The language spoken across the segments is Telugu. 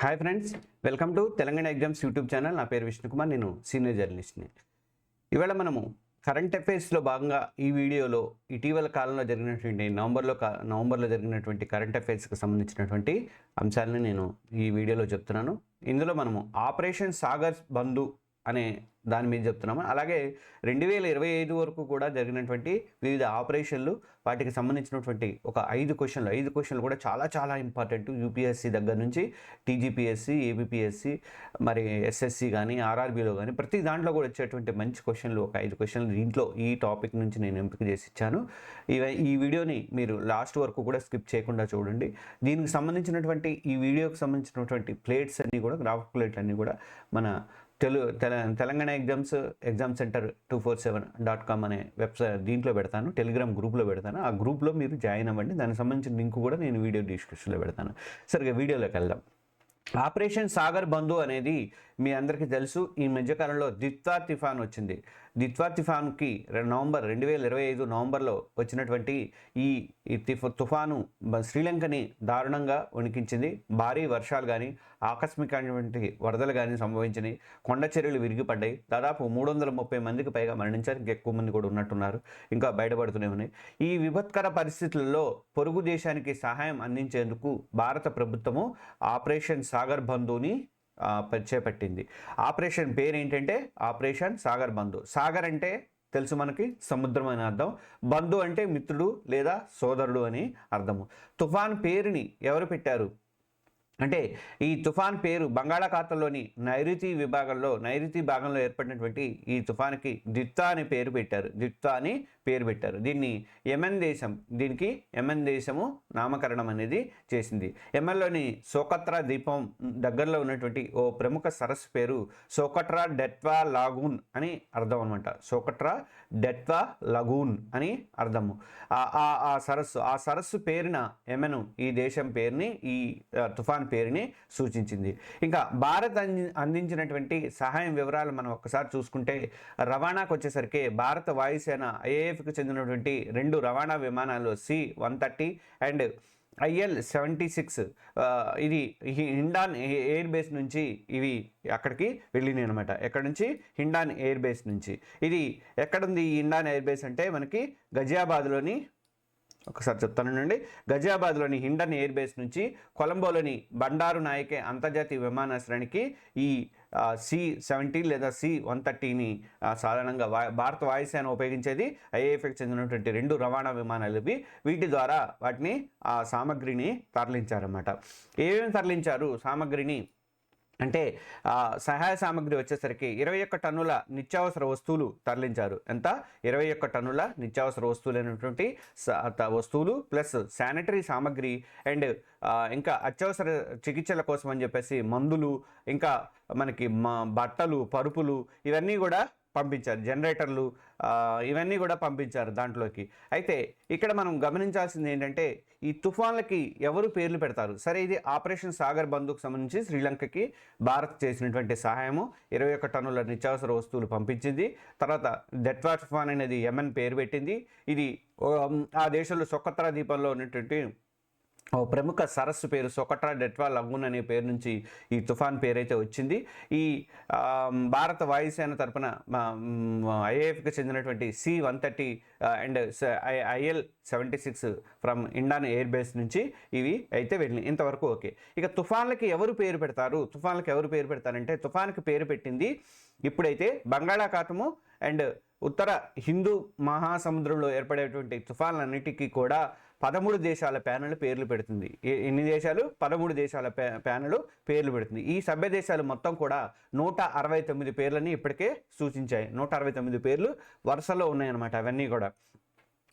Hi friends welcome to Telangana exams YouTube channel. నా పేరు విష్ణుకుమార్ నేను సీనియర్ జర్నలిస్ట్ని. ఇవాళ మనము కరెంట్ అఫైర్స్లో భాగంగా ఈ వీడియోలో ఇటీవల కాలంలో జరిగినటువంటి నవంబర్లో కా- నవంబర్లో జరిగినటువంటి కరెంట్ అఫైర్స్కి సంబంధించినటువంటి అంశాలను నేను ఈ వీడియోలో చెప్తున్నాను. ఇందులో మనము ఆపరేషన్ సాగర్ బంధు అనే దాని మీద చెప్తున్నాము. అలాగే రెండు వేల ఇరవై ఐదు వరకు కూడా జరిగినటువంటి వివిధ ఆపరేషన్లు వాటికి సంబంధించినటువంటి ఒక ఐదు క్వశ్చన్లు ఐదు క్వశ్చన్లు కూడా చాలా చాలా ఇంపార్టెంట్. యూపీఎస్సి దగ్గర నుంచి టీజీపీఎస్సి ఏబిపిఎస్సి మరి ఎస్ఎస్సి కానీ ఆర్ఆర్బీలో కానీ ప్రతి దాంట్లో కూడా వచ్చేటువంటి మంచి క్వశ్చన్లు ఒక ఐదు క్వశ్చన్లు దీంట్లో ఈ టాపిక్ నుంచి నేను ఎంపిక చేసి ఇచ్చాను. ఇవ ఈ వీడియోని మీరు లాస్ట్ వరకు కూడా స్కిప్ చేయకుండా చూడండి. దీనికి సంబంధించినటువంటి ఈ వీడియోకి సంబంధించినటువంటి ప్లేట్స్ అన్నీ కూడా గ్రాఫిక్ ప్లేట్లు అన్నీ కూడా మన తెలు తెల Telangana exams exam centre two four seven dot com అనే వెబ్సైట్ దీంట్లో పెడతాను టెలిగ్రామ్ గ్రూప్లో పెడతాను. ఆ గ్రూప్లో మీరు జాయిన్ అవ్వండి. దానికి సంబంధించిన లింక్ కూడా నేను వీడియో డిస్క్రిప్షన్లో పెడతాను. సరిగ్గా వీడియోలోకి వెళ్దాం. ఆపరేషన్ సాగర్ బంధు అనేది మీ అందరికీ తెలుసు ఈ మధ్యకాలంలో దిత్వా తుఫాన్ వచ్చింది. దిత్వా తుఫాన్కి రె- నవంబర్ రెండు వేల ఇరవై ఐదు నవంబర్లో వచ్చినటువంటి ఈ తుఫాను శ్రీలంకని దారుణంగా వణికించింది. భారీ వర్షాలు కానీ ఆకస్మికమైనటువంటి వరదలు కానీ సంభవించినాయి. కొండ చర్యలు విరిగిపడ్డాయి. దాదాపు మూడు వందల ముప్పై మందికి పైగా మరణించారు. ఇంకా ఎక్కువ మంది కూడా ఉన్నట్టున్నారు. ఇంకా బయటపడుతూనే ఉన్నాయి. ఈ విపత్కర పరిస్థితులలో పొరుగు దేశానికి సహాయం అందించేందుకు భారత ప్రభుత్వము ఆపరేషన్ సాగర్ బంధుని చేపట్టింది. ఆపరేషన్ పేరు ఏంటంటే ఆపరేషన్ సాగర్ బంధు. సాగర్ అంటే తెలుసు మనకి సముద్రం అని అర్థం. బంధు అంటే మిత్రుడు లేదా సోదరుడు అని అర్థము. తుఫాన్ పేరుని ఎవరు పెట్టారు? అంటే ఈ తుఫాన్ పేరు బంగాళాఖాతంలోని నైరుతి విభాగంలో నైరుతి భాగంలో ఏర్పడినటువంటి ఈ తుఫాన్కి దిత్తా అని పేరు పెట్టారు. దిత్తా అని పేరు పెట్టారు. దీన్ని యెమెన్ దేశం దీనికి యమన్ దేశము నామకరణం అనేది చేసింది. యెమెన్లోని సోకత్రా ద్వీపం దగ్గరలో ఉన్నటువంటి ఓ ప్రముఖ సరస్సు పేరు సోకట్రా డెట్వా లాగూన్ అని అర్థం అనమాట సోకట్రా డెట్వా లగూన్ అని అర్థము. ఆ- ఆ ఆ సరస్సు ఆ సరస్సు పేరున యెమెను ఈ దేశం పేరుని ఈ తుఫాన్ ఖాన్ పేరుని సూచించింది. ఇంకా భారత్ అంది అందించినటువంటి సహాయం వివరాలు మనం ఒక్కసారి చూసుకుంటే రవాణాకు వచ్చేసరికి భారత వాయుసేన ఐఏఎఫ్కి చెందినటువంటి రెండు రవాణా విమానాలు C one thirty and IL seventy six ఇది హిండాన్ ఎయిర్ బేస్ నుంచి ఇవి అక్కడికి వెళ్ళినాయి అనమాట ఎక్కడ నుంచి? హిండాన్ ఎయిర్ బేస్ నుంచి. ఇది ఎక్కడుంది ఈ హిండాన్ ఎయిర్ బేస్ అంటే మనకి గజియాబాద్లోని ఒకసారి చెప్తానండి గజియాబాద్లోని హిండన్ ఎయిర్ బేస్ నుంచి కొలంబోలోని బండారు నాయకే అంతర్జాతీయ విమానాశ్రయానికి ఈ సి సెవెంటీ లేదా సి వన్ థర్టీని సాధారణంగా వా భారత వాయుసేన ఉపయోగించేది. ఐఏఎఫ్కి చెందినటువంటి రెండు రవాణా విమానాలు ఇవి. వీటి ద్వారా వాటిని ఆ సామగ్రిని తరలించారన్నమాట. ఏమేమి తరలించారు? సామగ్రిని అంటే సహాయ సామగ్రి వచ్చేసరికి ఇరవై ఒక్క టన్నుల నిత్యావసర వస్తువులు తరలించారు. ఎంత? ఇరవై ఒక్క టన్నుల నిత్యావసర వస్తువులైనటువంటి స- త- వస్తువులు ప్లస్ శానిటరీ సామాగ్రి అండ్ ఇంకా అత్యవసర చికిత్సల కోసం అని చెప్పేసి మందులు ఇంకా మనకి మా బట్టలు పరుపులు ఇవన్నీ కూడా పంపించారు. జనరేటర్లు ఇవన్నీ కూడా పంపించారు దాంట్లోకి. అయితే ఇక్కడ మనం గమనించాల్సింది ఏంటంటే ఈ తుఫాన్లకి ఎవరు పేర్లు పెడతారు? సరే ఇది ఆపరేషన్ సాగర్ బంధుకు సంబంధించి శ్రీలంకకి భారత్ చేసినటువంటి సహాయము. ఇరవై ఒక్క టన్నుల నిత్యావసర వస్తువులు పంపించింది. తర్వాత డెట్వా తుఫాన్ అనేది ఎంఎన్ పేరు పెట్టింది. ఇది ఆ దేశంలో సొక్కత్రా ద్వీపంలో ఉన్నటువంటి ఓ ప్రముఖ సరస్సు పేరు సొకట్రా డెట్వా లగూన్ అనే పేరు నుంచి ఈ తుఫాన్ పేరైతే వచ్చింది. ఈ భారత వాయుసేన తరపున ఐఏఎఫ్కి చెందినటువంటి C one thirty and IL seventy six from Hindon air base నుంచి ఇవి అయితే వెళ్ళినాయి. ఇంతవరకు ఓకే. ఇక తుఫాన్లకి ఎవరు పేరు పెడతారు? తుఫాన్లకి ఎవరు పేరు పెడతారంటే తుఫాన్కి పేరు పెట్టింది ఇప్పుడైతే బంగాళాఖాతము అండ్ ఉత్తర హిందూ మహాసముద్రంలో ఏర్పడేటువంటి తుఫాన్లన్నిటికీ కూడా పదమూడు దేశాల ప్యానెల్ పేర్లు పెడుతుంది. ఎన్ని దేశాలు? పదమూడు దేశాల ప్యా- ప్యానెల్ పేర్లు పెడుతుంది. ఈ సభ్య దేశాలు మొత్తం కూడా నూట అరవై తొమ్మిది పేర్లని ఇప్పటికే సూచించాయి. నూట అరవై తొమ్మిది పేర్లు వరుసలో ఉన్నాయన్నమాట అవన్నీ కూడా.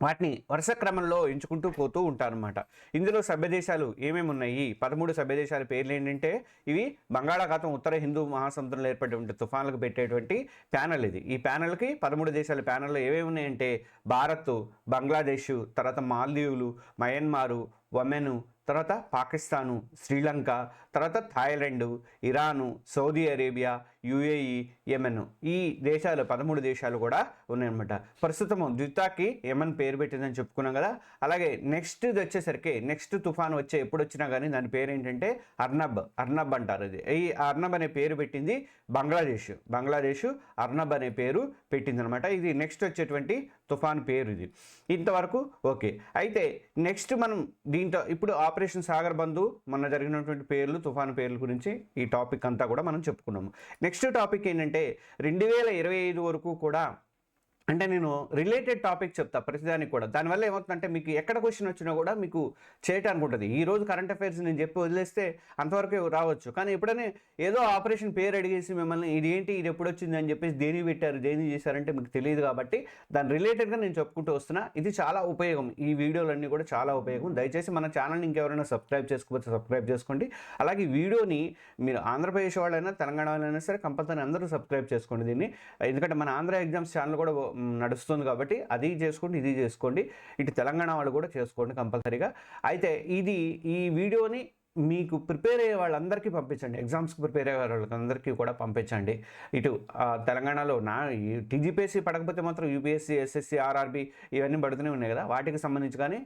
వాటిని వరుస క్రమంలో ఎంచుకుంటూ పోతూ ఉంటారన్నమాట. ఇందులో సభ్య దేశాలు ఏమేమి ఉన్నాయి? పదమూడు సభ్య దేశాల పేర్లు ఏంటంటే ఇవి బంగాళాఖాతం ఉత్తర హిందూ మహాసముద్రంలో ఏర్పడేటువంటి తుఫాన్లకు పెట్టేటువంటి ప్యానల్ ఇది. ఈ ప్యానల్కి పదమూడు దేశాల ప్యానల్లో ఏమేమి ఉన్నాయంటే భారత్ బంగ్లాదేశ్ తర్వాత మాల్దీవులు మయన్మారు ఒమెను తర్వాత పాకిస్తాను శ్రీలంక తర్వాత Thailand Iran Saudi Arabia UAE Yemen ఈ దేశాలు పదమూడు దేశాలు కూడా ఉన్నాయన్నమాట. ప్రస్తుతం ద్వితాకి యెమెన్ పేరు పెట్టిందని చెప్పుకున్నాం కదా. అలాగే నెక్స్ట్ ఇది వచ్చేసరికి నెక్స్ట్ తుఫాన్ వచ్చే ఎప్పుడు వచ్చినా కానీ దాని పేరు ఏంటంటే అర్నబ్ అర్నబ్ అంటారు ఇది ఈ అర్నబ్ అనే పేరు పెట్టింది బంగ్లాదేశ్. బంగ్లాదేశ్ అర్నబ్ అనే పేరు పెట్టింది అనమాట ఇది నెక్స్ట్ వచ్చేటువంటి తుఫాన్ పేరు ఇది. ఇంతవరకు ఓకే. అయితే నెక్స్ట్ మనం దీంట్లో ఇప్పుడు ఆపరేషన్ సాగర్ బంధు మొన్న జరిగినటువంటి పేర్లు తుఫాన్ పేర్ల గురించి ఈ టాపిక్ అంతా కూడా మనం చెప్పుకున్నాము. నెక్స్ట్ టాపిక్ ఏంటంటే రెండు వేల ఇరవై ఐదు వరకు కూడా అంటే నేను రిలేటెడ్ టాపిక్ చెప్తా ప్రతిదానికి కూడా. దానివల్ల ఏమవుతుందంటే మీకు ఎక్కడ క్వశ్చన్ వచ్చినా కూడా మీకు చేయటానికి ఉంటుంది. ఈ రోజు కరెంట్ అఫైర్స్ నేను చెప్పి వదిలేస్తే అంతవరకు రావచ్చు. కానీ ఎప్పుడైనా ఏదో ఆపరేషన్ పేరు అడిగేసి మిమ్మల్ని ఇది ఏంటి ఇది ఎప్పుడు వచ్చింది అని చెప్పేసి దేని పెట్టారు దేని చేశారంటే మీకు తెలియదు కాబట్టి దాని రిలేటెడ్గా నేను చెప్పుకుంటూ వస్తున్నా. ఇది చాలా ఉపయోగం. ఈ వీడియోలన్నీ కూడా చాలా ఉపయోగం. దయచేసి మన ఛానల్ని ఇంకెవరైనా సబ్స్క్రైబ్ చేసుకోవచ్చు సబ్స్క్రైబ్ చేసుకోండి. అలాగే వీడియోని మీరు ఆంధ్రప్రదేశ్ వాళ్ళైనా తెలంగాణ వాళ్ళైనా సరే కంపల్సరీ అందరూ సబ్స్క్రైబ్ చేసుకోండి దీన్ని. ఎందుకంటే మన ఆంధ్ర ఎగ్జామ్స్ ఛానల్ కూడా నడుస్తుంది కాబట్టి అది చేసుకోండి ఇది చేసుకోండి. ఇటు తెలంగాణ వాళ్ళు కూడా చేసుకోండి కంపల్సరీగా. అయితే ఇది ఈ వీడియోని మీకు ప్రిపేర్ అయ్యే వాళ్ళందరికీ పంపించండి. ఎగ్జామ్స్కి ప్రిపేర్ అయ్యే వాళ్ళందరికీ కూడా పంపించండి. ఇటు తెలంగాణలో నా టీజీపీఎస్సీ పడకపోతే మాత్రం యూపీఎస్సీ ఎస్ఎస్సి ఆర్ఆర్బి ఇవన్నీ పడుతూనే ఉన్నాయి కదా. వాటికి సంబంధించి కానీ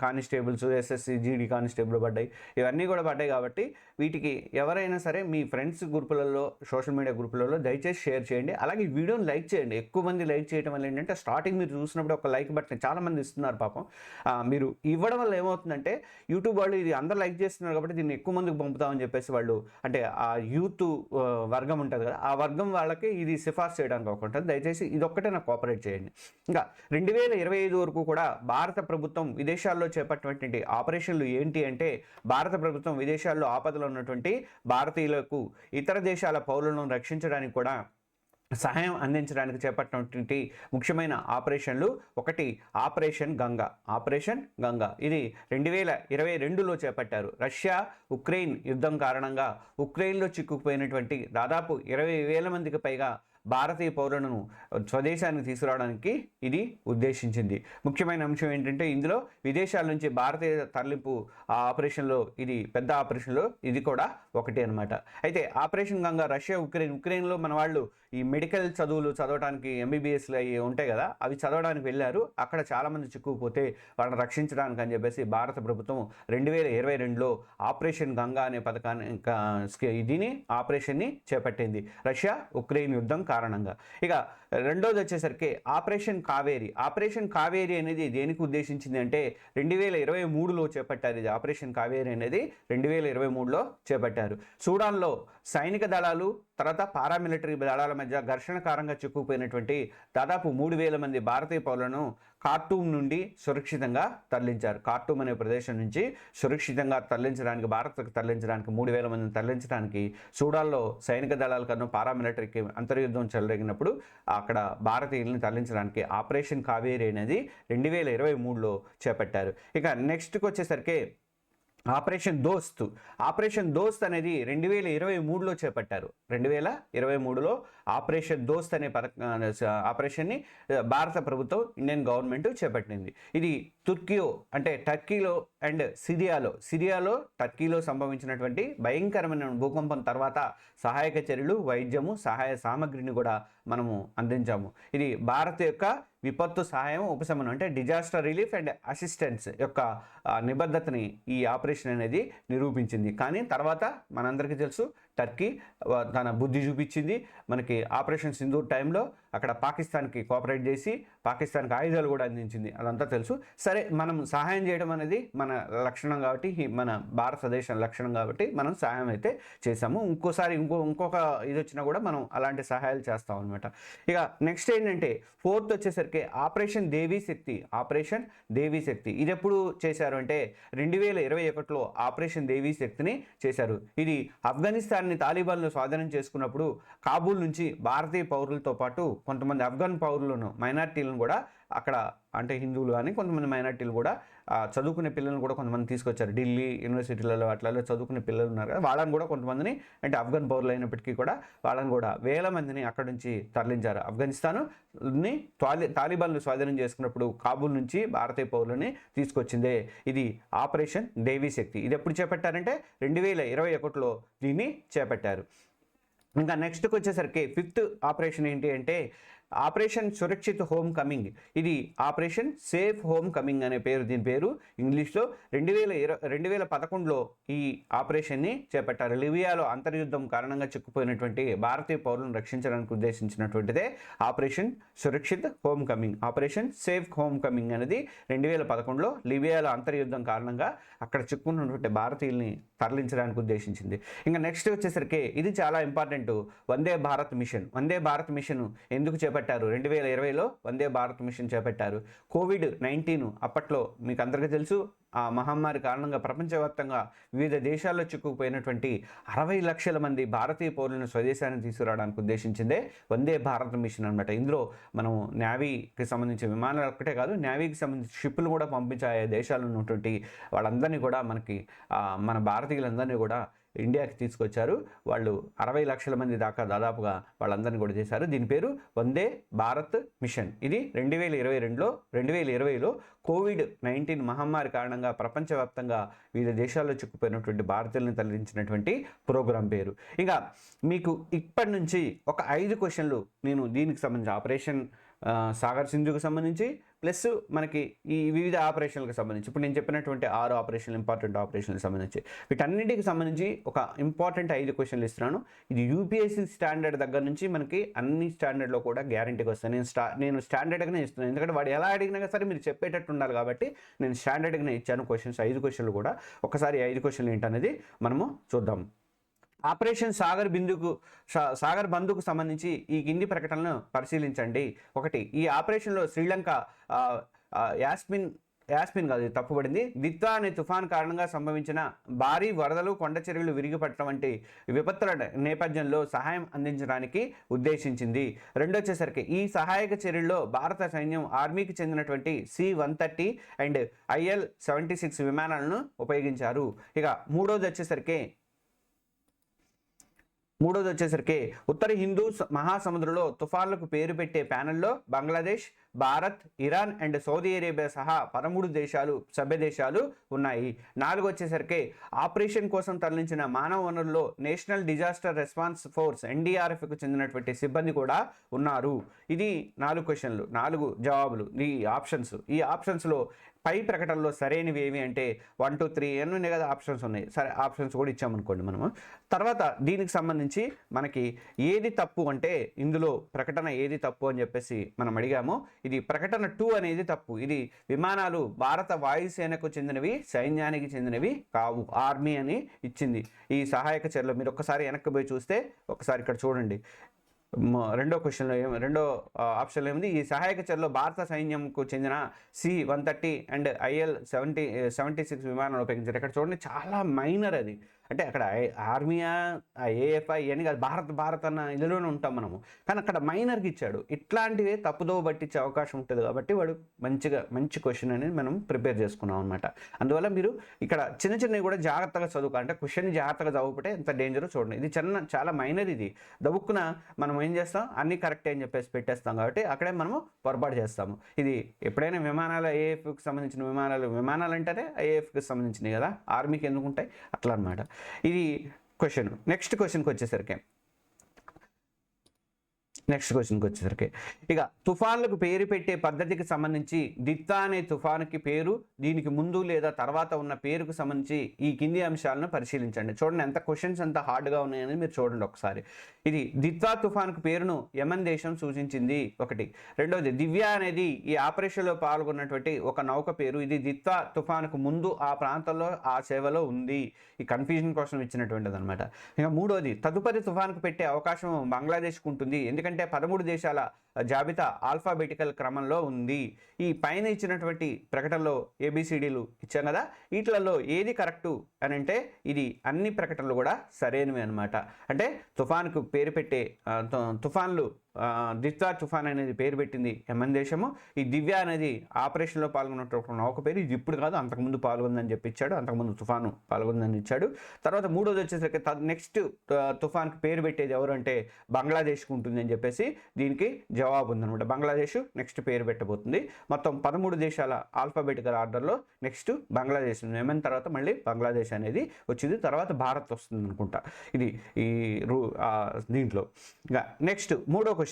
కానిస్టేబుల్స్ ఎస్ఎస్సి జీడీ కానిస్టేబుల్ పడ్డాయి. ఇవన్నీ కూడా పడ్డాయి కాబట్టి వీటికి ఎవరైనా సరే మీ ఫ్రెండ్స్ గ్రూపులలో సోషల్ మీడియా గ్రూపులలో దయచేసి షేర్ చేయండి. అలాగే ఈ వీడియోని లైక్ చేయండి. ఎక్కువ మంది లైక్ చేయడం వల్ల ఏంటంటే స్టార్టింగ్ మీరు చూసినప్పుడు ఒక లైక్ బటన్ చాలామంది ఇస్తున్నారు పాపం. మీరు ఇవ్వడం వల్ల ఏమవుతుందంటే యూట్యూబ్ వాళ్ళు ఇది అందరు లైక్ చేస్తున్నారు కాబట్టి దీన్ని ఎక్కువ మందికి పంపుతామని చెప్పేసి వాళ్ళు అంటే ఆ యూత్ వర్గం ఉంటుంది కదా ఆ వర్గం వాళ్ళకి ఇది సిఫార్సు చేయడానికి ఒక ఉంటుంది. దయచేసి ఇది ఒక్కటే నాకు కోఆపరేట్ చేయండి. ఇంకా రెండు వేల ఇరవై ఐదు వరకు కూడా భారత ప్రభుత్వం విదేశాల్లో చేపట్టినటువంటి ఆపరేషన్లు ఏంటి అంటే భారత ప్రభుత్వం విదేశాల్లో ఆపదలో ఉన్నటువంటి భారతీయులకు ఇతర దేశాల పౌరులను రక్షించడానికి కూడా సహాయం అందించడానికి చేపట్టినటువంటి ముఖ్యమైన ఆపరేషన్లు ఒకటి ఆపరేషన్ గంగా. ఆపరేషన్ గంగా. ఇది రెండు వేల ఇరవై రెండులో చేపట్టారు. రష్యా ఉక్రెయిన్ యుద్ధం కారణంగా ఉక్రెయిన్లో చిక్కుకుపోయినటువంటి దాదాపు ఇరవై వేల మందికి పైగా భారతీయ పౌరులను స్వదేశానికి తీసుకురావడానికి ఇది ఉద్దేశించింది. ముఖ్యమైన అంశం ఏంటంటే ఇందులో విదేశాల నుంచి భారతీయ తరలింపు ఆ ఆపరేషన్లో ఇది పెద్ద ఆపరేషన్లో ఇది కూడా ఒకటి అనమాట అయితే ఆపరేషన్ గంగా రష్యా ఉక్రెయిన్ ఉక్రెయిన్లో మన వాళ్ళు ఈ మెడికల్ చదువులు చదవడానికి ఎంబీబీఎస్లు అవి ఉంటాయి కదా అవి చదవడానికి వెళ్ళారు. అక్కడ చాలామంది చిక్కుకుపోతే వాళ్ళని రక్షించడానికి అని చెప్పేసి భారత ప్రభుత్వం రెండు వేల ఇరవై రెండులో ఆపరేషన్ గంగా అనే పథకాన్ని ఇంకా దీని ఆపరేషన్ని చేపట్టింది. రష్యా ఉక్రెయిన్ యుద్ధం కారణంగా. ఇక రెండోది వచ్చేసరికి ఆపరేషన్ కావేరి. ఆపరేషన్ కావేరి అనేది దేనికి ఉద్దేశించింది అంటే రెండు వేల ఇరవై మూడులో చేపట్టారు ఇది ఆపరేషన్ కావేరి అనేది రెండు వేల ఇరవై మూడులో చేపట్టారు. సూడాన్లో సైనిక దళాలు తర్వాత పారామిలిటరీ దళాల మధ్య ఘర్షణ కారణంగా చిక్కుకుపోయినటువంటి దాదాపు మూడు వేల మంది భారతీయ పౌరులను కార్టూమ్ నుండి సురక్షితంగా తరలించారు. కార్టూమ్ అనే ప్రదేశం నుంచి సురక్షితంగా తరలించడానికి భారత్కు తరలించడానికి మూడు వేల మందిని తరలించడానికి సూడాల్లో సైనిక దళాల కన్నా పారామిలిటరీకి అంతర్యుద్ధం చెలరేగినప్పుడు అక్కడ భారతీయులను తరలించడానికి ఆపరేషన్ కావేరి అనేది రెండు వేల ఇరవై మూడులో చేపట్టారు. ఇక నెక్స్ట్కి వచ్చేసరికి ఆపరేషన్ దోస్త్. ఆపరేషన్ దోస్త్ అనేది రెండు వేల ఇరవై మూడులో చేపట్టారు. రెండు వేల ఇరవై మూడులో ఆపరేషన్ దోస్త్ అనే పథక ఆపరేషన్ని భారత ప్రభుత్వం ఇండియన్ గవర్నమెంట్ చేపట్టింది. ఇది తుర్కియో అంటే టర్కీలో అండ్ సిరియాలో సిరియాలో టర్కీలో సంభవించినటువంటి భయంకరమైన భూకంపం తర్వాత సహాయక చర్యలు వైద్యము సహాయ సామగ్రిని కూడా మనము అందించాము. ఇది భారత్ యొక్క విపత్తు సహాయం ఉపశమనం అంటే డిజాస్టర్ రిలీఫ్ అండ్ అసిస్టెన్స్ యొక్క నిబద్ధతని ఈ ఆపరేషన్ అనేది నిరూపించింది. కానీ తర్వాత మనందరికీ తెలుసు టర్కీ తన బుద్ధి చూపించింది. మనకి ఆపరేషన్ సింధూర్ టైంలో అక్కడ పాకిస్తాన్కి కోఆపరేట్ చేసి పాకిస్తాన్కి ఆయుధాలు కూడా అందించింది. అదంతా తెలుసు. సరే మనం సహాయం చేయడం అనేది మన లక్షణం కాబట్టి మన భారతదేశం లక్షణం కాబట్టి మనం సహాయం అయితే చేసాము ఇంకోసారి ఇంకో ఇంకొక ఇది వచ్చినా కూడా మనం అలాంటి సహాయాలు చేస్తాం అనమాట ఇక నెక్స్ట్ ఏంటంటే ఫోర్త్ వచ్చేసరికి ఆపరేషన్ దేవీ శక్తి ఆపరేషన్ దేవీ శక్తి. ఇది ఎప్పుడు చేశారు అంటే రెండు వేల ఇరవై ఒకటిలో ఆపరేషన్ దేవీ శక్తిని చేశారు. ఇది ఆఫ్ఘనిస్తాన్ ఆఫ్ఘనిస్తాన్ని తాలిబాన్లు స్వాధీనం చేసుకున్నప్పుడు కాబూల్ నుంచి భారతీయ పౌరులతో పాటు కొంతమంది ఆఫ్ఘన్ పౌరులను మైనార్టీలను కూడా అక్కడ అంటే హిందువులు కానీ కొంతమంది మైనార్టీలు కూడా చదువుకునే పిల్లలను కూడా కొంతమంది తీసుకొచ్చారు. ఢిల్లీ యూనివర్సిటీలలో అట్లలో చదువుకునే పిల్లలు ఉన్నారు కదా వాళ్ళని కూడా కొంతమందిని అంటే ఆఫ్ఘన్ పౌరులు అయినప్పటికీ కూడా వాళ్ళని కూడా వేల మందిని అక్కడ నుంచి తరలించారు. ఆఫ్ఘనిస్తాన్ని తాలి తాలిబాన్లు స్వాధీనం చేసుకున్నప్పుడు కాబూల్ నుంచి భారతీయ పౌరులని తీసుకొచ్చిందే. ఇది ఆపరేషన్ దేవీ శక్తి. ఇది ఎప్పుడు చేపట్టారంటే రెండు వేల ఇరవై ఒకటిలో దీన్ని చేపట్టారు. ఇంకా నెక్స్ట్కి వచ్చేసరికి ఫిఫ్త్ ఆపరేషన్ ఏంటి అంటే ఆపరేషన్ సురక్షిత్ హోమ్ కమింగ్. ఇది ఆపరేషన్ సేఫ్ హోమ్ కమింగ్ అనే పేరు దీని పేరు ఇంగ్లీష్లో. రెండు వేల ఇరవై రెండు వేల పదకొండులో ఈ ఆపరేషన్ని చేపట్టారు. లిబియాలో అంతర్యుద్ధం కారణంగా చిక్కుపోయినటువంటి భారతీయ పౌరులను రక్షించడానికి ఉద్దేశించినటువంటిదే operation Surakshit homecoming. Operation safe homecoming అనేది రెండు వేల పదకొండులో లిబియాలో అంతర్యుద్ధం కారణంగా అక్కడ చిక్కున్నటువంటి భారతీయుల్ని తరలించడానికి ఉద్దేశించింది. ఇంకా నెక్స్ట్ వచ్చేసరికి ఇది చాలా important. Vande Bharat mission. Vande Bharat mission ఎందుకు చేపట్టారు? రెండు వేల ఇరవైలో వందే భారత్ మిషన్ చేపట్టారు. కోవిడ్ నైన్టీన్ అప్పట్లో మీకు అందరికీ తెలుసు ఆ మహమ్మారి కారణంగా ప్రపంచవ్యాప్తంగా వివిధ దేశాల్లో చిక్కుకుపోయినటువంటి అరవై లక్షల మంది భారతీయ పౌరులను స్వదేశాన్ని తీసుకురావడానికి ఉద్దేశించిందే వందే భారత్ మిషన్ అనమాట ఇందులో మనం నేవీకి సంబంధించిన విమానాలు ఒక్కటే కాదు నేవీకి సంబంధించిన షిప్పులు కూడా పంపించే దేశాల్లో ఉన్నటువంటి వాళ్ళందరినీ కూడా మనకి మన భారతీయులందరినీ కూడా ఇండియాకి తీసుకొచ్చారు. వాళ్ళు అరవై లక్షల మంది దాకా దాదాపుగా వాళ్ళందరినీ కూడా చేశారు. దీని పేరు వందే భారత్ మిషన్. ఇది రెండు వేల ఇరవై రెండులో రెండు వేల ఇరవైలో కోవిడ్ నైన్టీన్ మహమ్మారి కారణంగా ప్రపంచవ్యాప్తంగా వివిధ దేశాల్లో చిక్కుపోయినటువంటి భారతీయులను తరలించినటువంటి ప్రోగ్రాం పేరు. ఇంకా మీకు ఇప్పటి నుంచి ఒక ఐదు క్వశ్చన్లు నేను దీనికి సంబంధించి ఆపరేషన్ సాగర్ సింధుకు సంబంధించి ప్లస్ మనకి ఈ వివిధ ఆపరేషన్లకు సంబంధించి ఇప్పుడు నేను చెప్పినటువంటి ఆరు ఆపరేషన్లు ఇంపార్టెంట్ ఆపరేషన్లకు సంబంధించి వీటన్నిటికి సంబంధించి ఒక ఇంపార్టెంట్ ఐదు క్వశ్చన్లు ఇస్తున్నాను. ఇది యూపీఎస్సీ స్టాండర్డ్ దగ్గర నుంచి మనకి అన్ని స్టాండర్డ్లో కూడా గ్యారంటీకి వస్తాను నేను స్టా నేను స్టాండర్డ్గానే ఇస్తున్నాను. ఎందుకంటే వాడు ఎలా అడిగినా సరే మీరు చెప్పేటట్టు ఉండాలి కాబట్టి నేను స్టాండర్డ్గానే ఇచ్చాను క్వశ్చన్స్. ఐదు క్వశ్చన్లు కూడా. ఒకసారి ఐదు క్వశ్చన్లు ఏంటనేది మనము చూద్దాం. ఆపరేషన్ సాగర్ బిందుకు సాగర్ బంధుకు సంబంధించి ఈ కింది ప్రకటనలను పరిశీలించండి. ఒకటి ఈ ఆపరేషన్లో శ్రీలంక యాస్మిన్ యాస్మిన్ కాదు తప్పుబడింది. దిత్వా అనే తుఫాన్ కారణంగా సంభవించిన భారీ వరదలు కొండ చెరువులు విరిగిపట్టడం వంటి విపత్తుల నేపథ్యంలో సహాయం అందించడానికి ఉద్దేశించింది. రెండొచ్చేసరికి ఈ సహాయక చర్యల్లో భారత సైన్యం ఆర్మీకి చెందినటువంటి C one thirty and IL seventy six విమానాలను ఉపయోగించారు. ఇక మూడోది వచ్చేసరికి మూడోది వచ్చేసరికి ఉత్తర హిందూ స- మహాసముద్రంలో తుఫాన్లకు పేరు పెట్టే ప్యానెల్లో Bangladesh Bharat Iran and Saudi Arabia సహా పదమూడు దేశాలు సభ్య దేశాలు ఉన్నాయి. నాలుగు వచ్చేసరికి ఆపరేషన్ కోసం తరలించిన మానవ వనరుల్లో నేషనల్ డిజాస్టర్ రెస్పాన్స్ ఫోర్స్ ఎన్డీఆర్ఎఫ్కు చెందినటువంటి సిబ్బంది కూడా ఉన్నారు. ఇది నాలుగు క్వశ్చన్లు నాలుగు జవాబులు ఈ ఆప్షన్స్. ఈ ఆప్షన్స్లో పై ప్రకటనలో సరైనవి ఏవి అంటే వన్ టూ త్రీ ఎన్ని ఉన్నాయి కదా ఆప్షన్స్ ఉన్నాయి. సరే ఆప్షన్స్ కూడా ఇచ్చామనుకోండి మనము. తర్వాత దీనికి సంబంధించి మనకి ఏది తప్పు అంటే ఇందులో ప్రకటన ఏది తప్పు అని చెప్పేసి మనం అడిగాము. ఇది ప్రకటన టూ అనేది తప్పు. ఇది విమానాలు భారత వాయుసేనకు చెందినవి సైన్యానికి చెందినవి కావు. ఆర్మీ అని ఇచ్చింది. ఈ సహాయక చర్యలు మీరు ఒక్కసారి వెనక్కి పోయి చూస్తే ఒకసారి ఇక్కడ చూడండి. రెండో క్వశ్చన్లో ఏం రెండో ఆప్షన్లో ఏముంది? ఈ సహాయక చర్యలో భారత సైన్యంకు చెందిన C one thirty and IL seventy seventy six విమానాలు ఉపయోగించారు. ఇక్కడ చూడండి చాలా మైనర్ అది. అంటే అక్కడ ఆర్మీయా ఏఎఫ్ఐ ఇవన్నీ కాదు భారత్ భారత్ అన్న ఇదిలోనే ఉంటాం మనము. కానీ అక్కడ మైనర్కి ఇచ్చాడు. ఇట్లాంటివే తప్పుదో పట్టించే అవకాశం ఉంటుంది కాబట్టి వాడు మంచిగా మంచి క్వశ్చన్ అనేది మనం ప్రిపేర్ చేసుకున్నాం అనమాట అందువల్ల మీరు ఇక్కడ చిన్న చిన్నవి కూడా జాగ్రత్తగా చదువుకో అంటే క్వశ్చన్ జాగ్రత్తగా చదువుకుంటే ఎంత డేంజరో చూడండి. ఇది చిన్న చాలా మైనర్ ఇది. దబుక్కున మనం ఏం చేస్తాం? అన్ని కరెక్ట్ అని చెప్పేసి పెట్టేస్తాం కాబట్టి అక్కడే మనము పొరపాటు చేస్తాము. ఇది ఎప్పుడైనా విమానాలు ఏఎఫ్కి సంబంధించిన విమానాలు విమానాలు అంటేనే ఐఏఎఫ్కి సంబంధించినవి కదా. ఆర్మీకి ఎందుకు ఉంటాయి? అట్లా అనమాట ఇది క్వశ్చన్. నెక్స్ట్ క్వశ్చన్కి వచ్చేసరికి నెక్స్ట్ క్వశ్చన్కి వచ్చేసరికి. ఇక తుఫాన్లకు పేరు పెట్టే పద్ధతికి సంబంధించి దిత్తా అనే తుఫాన్కి పేరు దీనికి ముందు లేదా తర్వాత ఉన్న పేరుకు సంబంధించి ఈ కింది అంశాలను పరిశీలించండి. చూడండి ఎంత క్వశ్చన్స్ ఎంత హార్డ్గా ఉన్నాయని మీరు చూడండి ఒకసారి. ఇది దిత్వా తుఫాన్కు పేరును యమన్ దేశం సూచించింది ఒకటి. రెండవది దివ్య అనేది ఈ ఆపరేషన్లో పాల్గొన్నటువంటి ఒక నౌక పేరు. ఇది దిత్వా తుఫాన్కు ముందు ఆ ప్రాంతంలో ఆ సేవలో ఉంది. ఈ కన్ఫ్యూజన్ కోసం ఇచ్చినటువంటిది అనమాట ఇక మూడోది తదుపరి తుఫాన్కు పెట్టే అవకాశం బంగ్లాదేశ్కు ఉంటుంది. ఎందుకంటే పదమూడు దేశాల జాబితా ఆల్ఫాబెటికల్ క్రమంలో ఉంది. ఈ పైన ఇచ్చినటువంటి ప్రకటనలో ఏబిసిడీలు ఇచ్చాను కదా వీటిలలో ఏది కరెక్టు అని అంటే ఇది అన్ని ప్రకటనలు కూడా సరైనవి అనమాట అంటే తుఫాన్కు పేరు పెట్టే తుఫాన్లు దిత్వా తుఫాన్ అనేది పేరు పెట్టింది యమన్ దేశము. ఈ దివ్య అనేది ఆపరేషన్లో పాల్గొన్నటువంటి నౌక పేరు. ఇది ఇప్పుడు కాదు అంతకుముందు పాల్గొందని చెప్పి ఇచ్చాడు అంతకుముందు తుఫాను పాల్గొందని ఇచ్చాడు. తర్వాత మూడోది వచ్చేసరికి నెక్స్ట్ తుఫాన్కి పేరు పెట్టేది ఎవరు అంటే బంగ్లాదేశ్కి ఉంటుంది అని చెప్పేసి దీనికి జవాబు ఉందనమాట బంగ్లాదేశ్ నెక్స్ట్ పేరు పెట్టబోతుంది. మొత్తం పదమూడు దేశాల ఆల్ఫాబెటికల్ ఆర్డర్లో నెక్స్ట్ బంగ్లాదేశ్ యమన్ తర్వాత మళ్ళీ బంగ్లాదేశ్ అనేది వచ్చింది. తర్వాత భారత్ వస్తుంది అనుకుంటా ఇది ఈ రూ దీంట్లో. ఇంకా నెక్స్ట్ మూడో క్వశ్చన్.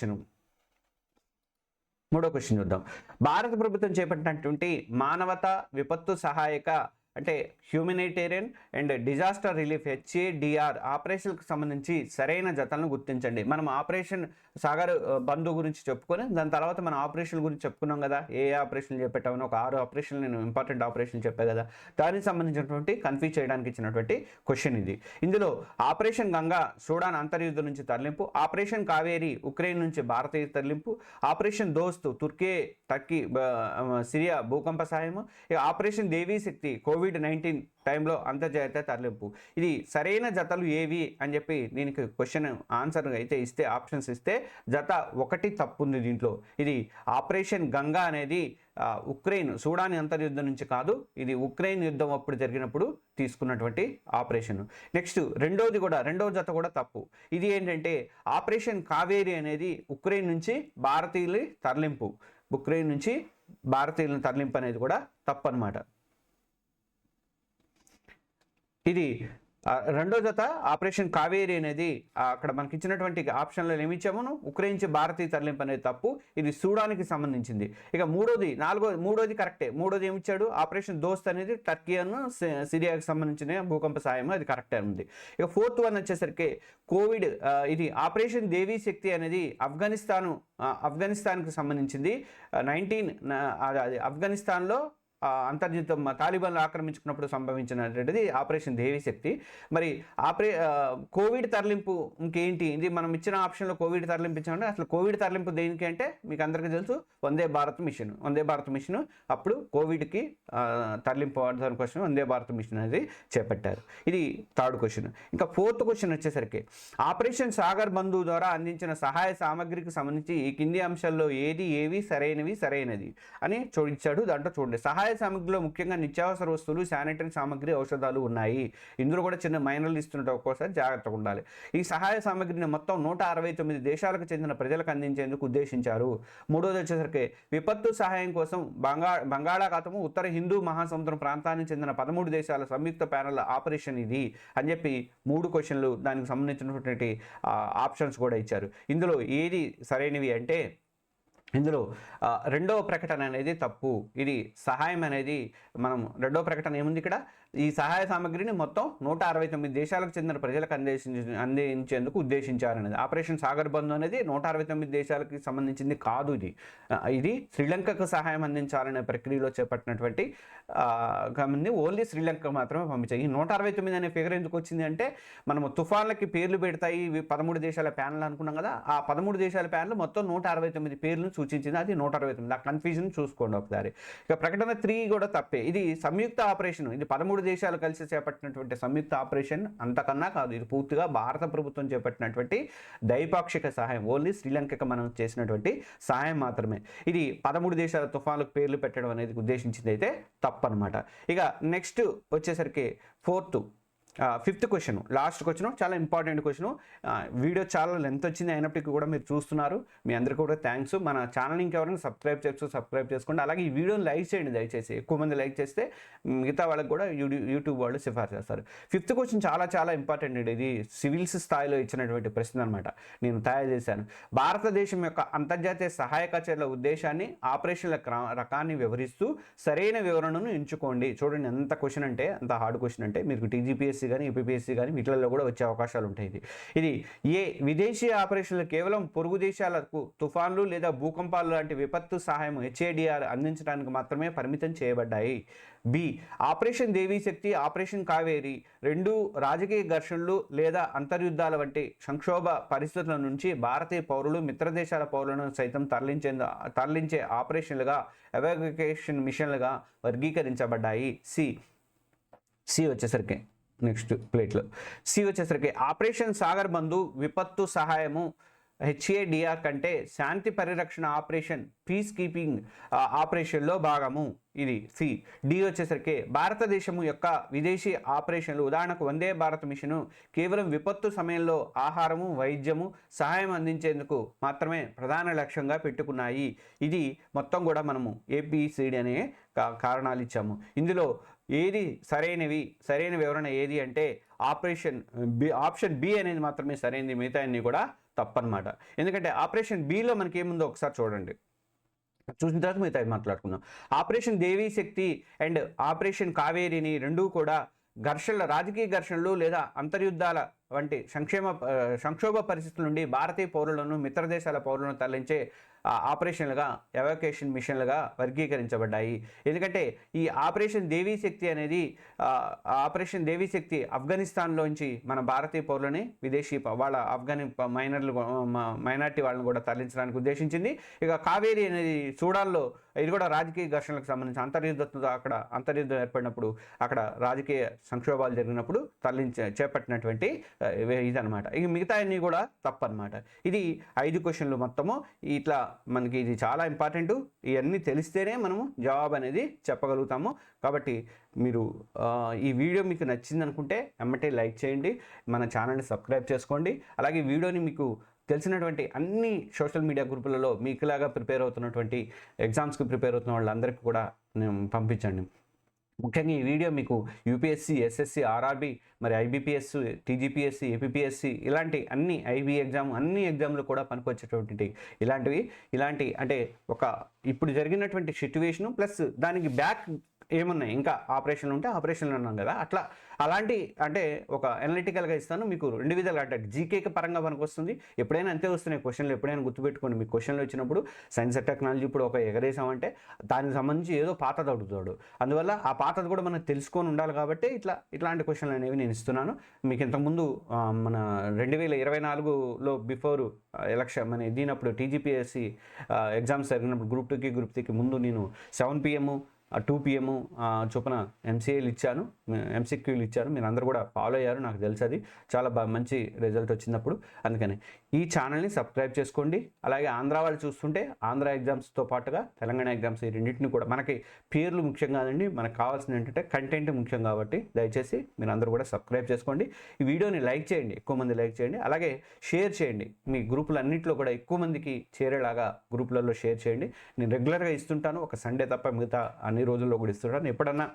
మూడో క్వశ్చన్ చూద్దాం. భారత ప్రభుత్వం చేపట్టినటువంటి మానవత విపత్తు సహాయక అంటే humanitarian and disaster relief HADR ఆపరేషన్కు సంబంధించి సరైన జతలను గుర్తించండి. మనం ఆపరేషన్ సాగర్ బంధు గురించి చెప్పుకొని దాని తర్వాత మనం ఆపరేషన్ గురించి చెప్పుకున్నాం కదా ఏ ఆపరేషన్లు చెప్పేటామని ఒక ఆరు ఆపరేషన్లు నేను ఇంపార్టెంట్ ఆపరేషన్ చెప్పే కదా దానికి సంబంధించినటువంటి కన్ఫ్యూజ్ చేయడానికి ఇచ్చినటువంటి క్వశ్చన్ ఇది. ఇందులో ఆపరేషన్ గంగా సూడాన్ అంతర్యుద్ధం నుంచి తరలింపు ఆపరేషన్ కావేరి ఉక్రెయిన్ నుంచి భారతీయ తరలింపు ఆపరేషన్ దోస్త్ తుర్కే టర్కీ సిరియా భూకంప సాయము operation Devi Shakti COVID nineteen టైంలో అంతర్జాతీయ తరలింపు. ఇది సరైన జతలు ఏవి అని చెప్పి దీనికి క్వశ్చన్ ఆన్సర్ అయితే ఇస్తే ఆప్షన్స్ ఇస్తే జత ఒకటి తప్పు ఉంది దీంట్లో. ఇది ఆపరేషన్ గంగా అనేది ఉక్రెయిన్ సూడాన్ అంతర్యుద్ధం నుంచి కాదు ఇది ఉక్రెయిన్ యుద్ధం అప్పుడు జరిగినప్పుడు తీసుకున్నటువంటి ఆపరేషన్. నెక్స్ట్ రెండోది కూడా రెండవ జత కూడా తప్పు. ఇది ఏంటంటే ఆపరేషన్ కావేరి అనేది ఉక్రెయిన్ నుంచి భారతీయుల తరలింపు. ఉక్రెయిన్ నుంచి భారతీయులను తరలింపు అనేది కూడా తప్పు అనమాట ఇది రెండో జత ఆపరేషన్ కావేరి అనేది అక్కడ మనకి ఇచ్చినటువంటి ఆప్షన్లో ఏమి ఇచ్చాము భారతీయ తరలింపు అనేది తప్పు. ఇది సూడానికి సంబంధించింది. ఇక మూడోది నాలుగో మూడోది కరెక్టే. మూడోది ఏమిచ్చాడు ఆపరేషన్ దోస్త్ అనేది టర్కీ అను సి- సిరియాకి సంబంధించిన భూకంప సాయం అది కరెక్టే ఉంది ఇక ఫోర్త్ వన్ వచ్చేసరికి కోవిడ్ ఇది ఆపరేషన్ దేవీ శక్తి అనేది ఆఫ్ఘనిస్తాను ఆఫ్ఘనిస్తాన్కి సంబంధించింది. నైన్టీన్ అది ఆఫ్ఘనిస్తాన్లో ఆ, అంతర్జితం తాలిబాన్లు ఆక్రమించుకున్నప్పుడు సంభవించినటువంటిది ఆపరేషన్ దేవిశక్తి మరి ఆపరే కోవిడ్ తరలింపు ఇంకేంటి? ఇది మనం ఇచ్చిన ఆప్షన్లో కోవిడ్ తరలింపు ఇచ్చామంటే అసలు కోవిడ్ తరలింపు దేనికి అంటే మీకు అందరికీ తెలుసు వందే భారత్ మిషన్. వందే భారత్ మిషన్ అప్పుడు కోవిడ్కి తరలింపు దాని కోసం వందే భారత్ మిషన్ అనేది చేపట్టారు. ఇది థర్డ్ క్వశ్చన్. ఇంకా ఫోర్త్ క్వశ్చన్ వచ్చేసరికి ఆపరేషన్ సాగర్ బంధు ద్వారా అందించిన సహాయ సామగ్రికి సంబంధించి ఈ కింది అంశాల్లో ఏది ఏవి సరైనవి సరైనది అని చూడించాడు దాంట్లో చూడండి సహాయ సహాయ సామగ్రిలో ముఖ్యంగా నిత్యావసర వస్తువులు శానిటరీ సామగ్రి ఔషధాలు ఉన్నాయి. ఇందులో కూడా చిన్న మైనర్లు ఇస్తున్నట్టు ఒక్కోసారి జాగ్రత్తగా ఉండాలి. ఈ సహాయ సామగ్రిని మొత్తం నూట అరవై తొమ్మిది దేశాలకు చెందిన ప్రజలకు అందించేందుకు ఉద్దేశించారు. మూడోది వచ్చేసరికి విపత్తు సహాయం కోసం బంగా బంగాళాఖాతము ఉత్తర హిందూ మహాసముద్రం ప్రాంతానికి చెందిన పదమూడు దేశాల సంయుక్త ప్యానల్ ఆపరేషన్ ఇది అని చెప్పి మూడు క్వశ్చన్లు దానికి సంబంధించినటువంటి ఆప్షన్స్ కూడా ఇచ్చారు. ఇందులో ఏది సరైనవి అంటే ఇందులో రెండవ ప్రకటన అనేది తప్పు. ఇది సహాయం అనేది మనం రెండవ ప్రకటన ఏముంది ఇక్కడ? ఈ సహాయ సామగ్రిని మొత్తం నూట అరవై తొమ్మిది దేశాలకు చెందిన ప్రజలకు అందించి అందించేందుకు ఉద్దేశించారనేది ఆపరేషన్ సాగర్ బంధు అనేది నూట అరవై తొమ్మిది దేశాలకి సంబంధించింది కాదు ఇది. ఇది శ్రీలంకకు సహాయం అందించాలనే ప్రక్రియలో చేపట్టినటువంటి గమని ఓన్లీ శ్రీలంక మాత్రమే పంపించాయి. ఈ నూట అరవై తొమ్మిది అనే ఫిగర్ ఎందుకు వచ్చింది అంటే మనము తుఫాన్లకి పేర్లు పెడతాయి పదమూడు దేశాల ప్యానల్ అనుకున్నాం కదా ఆ పదమూడు దేశాల ప్యానల్ మొత్తం నూట అరవై తొమ్మిది పేర్లను సూచించింది. అది నూట అరవై తొమ్మిది. ఆ కన్ఫ్యూజన్ చూసుకోండి ఒకసారి. ఇక ప్రకటన త్రీ కూడా తప్పే. ఇది సంయుక్త ఆపరేషన్. ఇది పదమూడు దేశాలు కలిసి చేపట్టినటువంటి సంయుక్త ఆపరేషన్ అంతకన్నా కాదు ఇది పూర్తిగా భారత ప్రభుత్వం చేపట్టినటువంటి ద్వైపాక్షిక సహాయం ఓన్లీ శ్రీలంకకు మనం చేసినటువంటి సహాయం మాత్రమే. ఇది పదమూడు దేశాల తుఫాన్లకు పేర్లు పెట్టడం అనేది ఉద్దేశించింది అయితే తప్పనమాట. ఇక నెక్స్ట్ వచ్చేసరికి fourth fifth question last question చాలా ఇంపార్టెంట్ క్వశ్చన్ వీడియో చాలా లెంత్ వచ్చింది అయినప్పటికీ కూడా మీరు చూస్తున్నారు. మీ అందరికీ కూడా థ్యాంక్స్ మన ఛానల్ ఇంకెవరైనా సబ్స్క్రైబ్ చేస్తూ సబ్స్క్రైబ్ చేసుకోండి. అలాగే ఈ వీడియోని లైక్ చేయండి దయచేసి. ఎక్కువ మంది లైక్ చేస్తే మిగతా వాళ్ళకి కూడా యూట్యూబ్ యూట్యూబ్ వాళ్ళు సిఫార్సు చేస్తారు. ఫిఫ్త్ క్వశ్చన్ చాలా చాలా ఇంపార్టెంట్ అండి. ఇది సివిల్స్ స్థాయిలో ఇచ్చినటువంటి ప్రశ్న అనమాట నేను తయారు చేశాను. భారతదేశం యొక్క అంతర్జాతీయ సహాయక చర్యల ఉద్దేశాన్ని ఆపరేషన్ల క్ర- రకాన్ని వివరిస్తూ సరైన వివరణను ఎంచుకోండి. చూడండి ఎంత క్వశ్చన్ అంటే అంత హార్డ్ క్వశ్చన్ అంటే మీకు టీజీపీఎస్సీ కానీ యూపీపీఎస్సీ కానీ వీటిలలో కూడా వచ్చే అవకాశాలు ఉంటాయి ఇది. ఏ విదేశీ ఆపరేషన్లు కేవలం పొరుగు దేశాలకు తుఫాన్లు లేదా భూకంపాలు లాంటి విపత్తు సహాయం హెచ్ఏడిఆర్ అందించడానికి మాత్రమే పరిమితం చేయబడ్డాయి. B. Operation Devi Shakti operation Kaveri రెండు రాజకీయ ఘర్షణలు లేదా అంతర్యుద్ధాల వంటి సంక్షోభ పరిస్థితుల నుంచి భారతీయ పౌరులు మిత్ర దేశాల పౌరులను సైతం తరలించేందు తరలించే ఆపరేషన్లుగా ఎవాక్యుయేషన్ మిషన్లుగా వర్గీకరించబడ్డాయి. సి. సి వచ్చేసరికి నెక్స్ట్ ప్లేట్లో. సి వచ్చేసరికి ఆపరేషన్ సాగర్ బంధు విపత్తు సహాయము హెచ్ఏడిఆర్ కంటే శాంతి పరిరక్షణ ఆపరేషన్ పీస్ కీపింగ్ ఆపరేషన్లో భాగము. ఇది సి. డి వచ్చేసరికి భారతదేశము యొక్క విదేశీ ఆపరేషన్లు. ఉదాహరణకు వందే భారత్ మిషను కేవలం విపత్తు సమయంలో ఆహారము వైద్యము సహాయం అందించేందుకు మాత్రమే ప్రధాన లక్ష్యంగా పెట్టుకున్నాయి. ఇది మొత్తం కూడా మనము ఏపీసీడీ అనే కా- కారణాలు ఇచ్చాము. ఇందులో ఏది సరైనవి సరైన వివరణ ఏది అంటే ఆపరేషన్ బి ఆప్షన్ బి అనేది మాత్రమే సరైనది. మిగతా అన్ని కూడా తప్పనమాట. ఎందుకంటే ఆపరేషన్ బిలో మనకి ఏముందో ఒకసారి చూడండి. చూసిన తర్వాత మిగతా మాట్లాడుకుందాం. Operation Devi Shakti and operation కావేరిని రెండూ కూడా ఘర్షణల రాజకీయ ఘర్షణలు లేదా అంతర్యుద్ధాల వంటి సంక్షేమ సంక్షోభ పరిస్థితుల నుండి భారతీయ పౌరులను మిత్ర దేశాల పౌరులను తరలించే ఆపరేషన్లుగా ఎవాక్యుయేషన్ మిషన్లుగా వర్గీకరించబడ్డాయి. ఎందుకంటే ఈ ఆపరేషన్ దేవీ శక్తి అనేది ఆపరేషన్ దేవీ శక్తి ఆఫ్ఘనిస్తాన్లోంచి మన భారతీయ పౌరులని విదేశీ ప- వాళ్ళ ఆఫ్ఘని మైనర్లు మైనార్టీ వాళ్ళని కూడా తరలించడానికి ఉద్దేశించింది. ఇక కావేరి అనేది సూడాన్లో ఇది కూడా రాజకీయ ఘర్షణలకు సంబంధించి అంతర్యుద్ధంతో అక్కడ అంతర్యుద్ధం ఏర్పడినప్పుడు అక్కడ రాజకీయ సంక్షోభాలు జరిగినప్పుడు తరలించ చేపట్టినటువంటి ఇదనమాట ఇక మిగతా అన్నీ కూడా తప్పనమాట ఇది ఐదు క్వశ్చన్లు మొత్తము. ఇట్లా మనకి ఇది చాలా ఇంపార్టెంట్. ఇవన్నీ తెలిస్తేనే మనము జవాబు అనేది చెప్పగలుగుతాము. కాబట్టి మీరు ఈ వీడియో మీకు నచ్చింది అనుకుంటే వెంబటే లైక్ చేయండి. మన ఛానల్ని సబ్స్క్రైబ్ చేసుకోండి. అలాగే వీడియోని మీకు తెలిసినటువంటి అన్ని సోషల్ మీడియా గ్రూపులలో మీకులాగా ప్రిపేర్ అవుతున్నటువంటి ఎగ్జామ్స్కి ప్రిపేర్ అవుతున్న వాళ్ళందరికీ కూడా పంపించండి. ముఖ్యంగా ఈ వీడియో మీకు యూపీఎస్సీ ఎస్ఎస్సి ఆర్ఆర్బి మరి ఐబీపీఎస్ టీజీపీఎస్సీ ఏపీఎస్సి ఇలాంటి అన్ని ఐబీ ఎగ్జామ్ అన్ని ఎగ్జామ్లు కూడా పనికొచ్చేటువంటి ఇలాంటివి ఇలాంటి అంటే ఒక ఇప్పుడు జరిగినటువంటి సిట్యువేషను ప్లస్ దానికి బ్యాక్ ఏమున్నాయి? ఇంకా ఆపరేషన్లు ఉంటే ఆపరేషన్లు ఉన్నాం కదా. అట్లా అలాంటి అంటే ఒక అనలిటికల్గా ఇస్తాను. మీకు రెండు విధాలుగా అంటే జీకేకి పరంగా మనకు వస్తుంది. ఎప్పుడైనా అంతే వస్తున్నాయి క్వశ్చన్లు ఎప్పుడైనా గుర్తుపెట్టుకోండి. మీకు క్వశ్చన్లు వచ్చినప్పుడు సైన్స్ అండ్ టెక్నాలజీ ఇప్పుడు ఒక ఎగరేసామంటే దానికి సంబంధించి ఏదో పాతది అడుగుతాడు అందువల్ల ఆ పాతది కూడా మనం తెలుసుకొని ఉండాలి కాబట్టి ఇట్లా ఇట్లాంటి క్వశ్చన్లు అనేవి నేను ఇస్తున్నాను. మీకు ఇంతకుముందు మన రెండు వేల ఇరవై నాలుగులో బిఫోర్ ఎలక్షన్ మన దీనప్పుడు టీజీపీఎస్సి ఎగ్జామ్స్ జరిగినప్పుడు గ్రూప్ టూకి గ్రూప్ త్రీకి ముందు నేను సెవెన్ పిఎం టూ పిఎం చొప్పున ఎంసీఏలు ఇచ్చాను. ఎంసీక్యూలు ఇచ్చాను మీరు అందరూ కూడా ఫాలో అయ్యారు. నాకు తెలుసు అది. చాలా బాగా మంచి రిజల్ట్ వచ్చినప్పుడు. అందుకని ఈ ఛానల్ని సబ్స్క్రైబ్ చేసుకోండి. అలాగే ఆంధ్ర వాళ్ళు చూస్తుంటే ఆంధ్ర ఎగ్జామ్స్తో పాటుగా తెలంగాణ ఎగ్జామ్స్ ఈ రెండింటిని కూడా మనకి పేర్లు ముఖ్యం కాదండి. మనకు కావాల్సింది ఏంటంటే కంటెంట్ ముఖ్యం కాబట్టి దయచేసి మీరు అందరూ కూడా సబ్స్క్రైబ్ చేసుకోండి. ఈ వీడియోని లైక్ చేయండి. ఎక్కువ మంది లైక్ చేయండి. అలాగే షేర్ చేయండి. మీ గ్రూపులు అన్నింటిలో కూడా ఎక్కువ మందికి చేరేలాగా గ్రూపులలో షేర్ చేయండి. నేను రెగ్యులర్గా ఇస్తుంటాను. ఒక సండే తప్ప మిగతా అన్ని రోజుల్లో కూడా ఇస్తుంటాను ఎప్పుడన్నా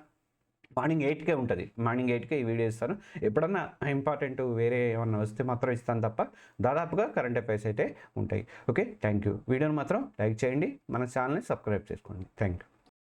మార్నింగ్ ఎయిట్కే ఉంటుంది. మార్నింగ్ ఎయిట్కే ఈ వీడియో ఇస్తాను. ఎప్పుడన్నా ఇంపార్టెంట్ వేరే ఏమన్నా వస్తే మాత్రం ఇస్తాను తప్ప దాదాపుగా కరెంట్ అఫైర్స్ అయితే ఉంటాయి. ఓకే? థ్యాంక్ యూ వీడియోని మాత్రం లైక్ చేయండి. మన ఛానల్ని సబ్స్క్రైబ్ చేసుకోండి. Thank you